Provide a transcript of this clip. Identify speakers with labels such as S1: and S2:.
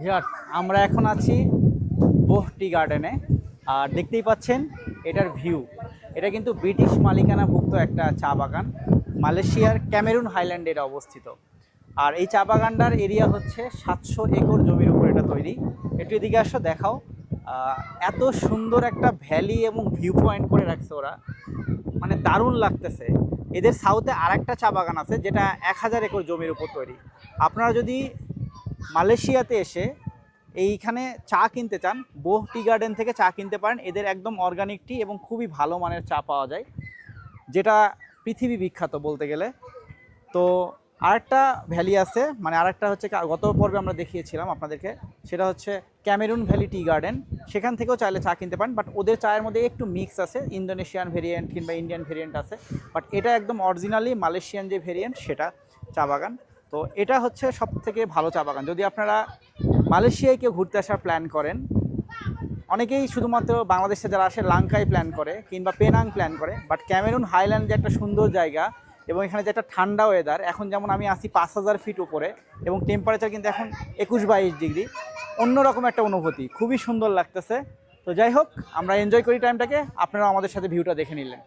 S1: Viewers, আমরা এখন আছি বোহ টি গার্ডেনে। আর দেখতেই পাচ্ছেন, এটার ভিউ। এটা কিন্তু ব্রিটিশ মালিকানাভুক্ত একটা চা বাগান, মালয়েশিয়ার ক্যামেরুন হাইল্যান্ডে এটা অবস্থিত। আর এই চা বাগানটার এরিয়া হচ্ছে সাতশো একর জমির উপর এটা তৈরি। একটু এদিকে আসো, দেখাও। এত সুন্দর একটা ভ্যালি এবং ভিউ পয়েন্ট করে রাখছে ওরা। মানে দারুণ লাগতেছে। এদের সাউথে আরেকটা চা বাগান আছে, যেটা এক হাজার একর জমির উপর তৈরি। আপনারা যদি মালয়েশিয়াতে এসে এইখানে চা কিনতে চান। বোহ টি গার্ডেন থেকে চা কিনতে পারেন। এদের একদম অর্গানিক টি এবং খুবই ভালো মানের চা পাওয়া যায়, যেটা পৃথিবী বিখ্যাত বলতে গেলে। তো আরেকটা ভ্যালি আছে মানে আরেকটা হচ্ছে গত পর্বে আমরা দেখিয়েছিলাম আপনাদেরকে, সেটা হচ্ছে ক্যামেরুন ভ্যালি টি গার্ডেন। সেখান থেকেও চাইলে চা কিনতে পারেন, বাট ওদের চায়ের মধ্যে একটু মিক্স আছে। ইন্দোনেশিয়ান ভেরিয়েন্ট কিংবা ইন্ডিয়ান ভেরিয়েন্ট আছে, বাট এটা একদম অরিজিনালি মালয়েশিয়ান যে ভেরিয়েন্ট সেটা চা বাগান। তো এটা হচ্ছে সব থেকে ভালো চা বাগান। যদি আপনারা মালয়েশিয়ায় কেউ ঘুরতে আসার প্ল্যান করেন, অনেকেই শুধুমাত্র বাংলাদেশে যারা আসে লাঙ্কাই প্ল্যান করে কিংবা পেনাং প্ল্যান করে বাট ক্যামেরুন হাইল্যান্ড যে একটা সুন্দর জায়গা এবং এখানে যে একটা ঠান্ডা ওয়েদার এখন যেমন আমি আসি পাঁচ হাজার ফিট উপরে এবং টেম্পারেচার কিন্তু এখন একুশ বাইশ ডিগ্রি অন্যরকম একটা অনুভূতি, খুবই সুন্দর লাগতেছে। তো যাই হোক, আমরা এনজয় করি টাইমটাকে আপনারা আমাদের সাথে ভিউটা দেখে নিলেন।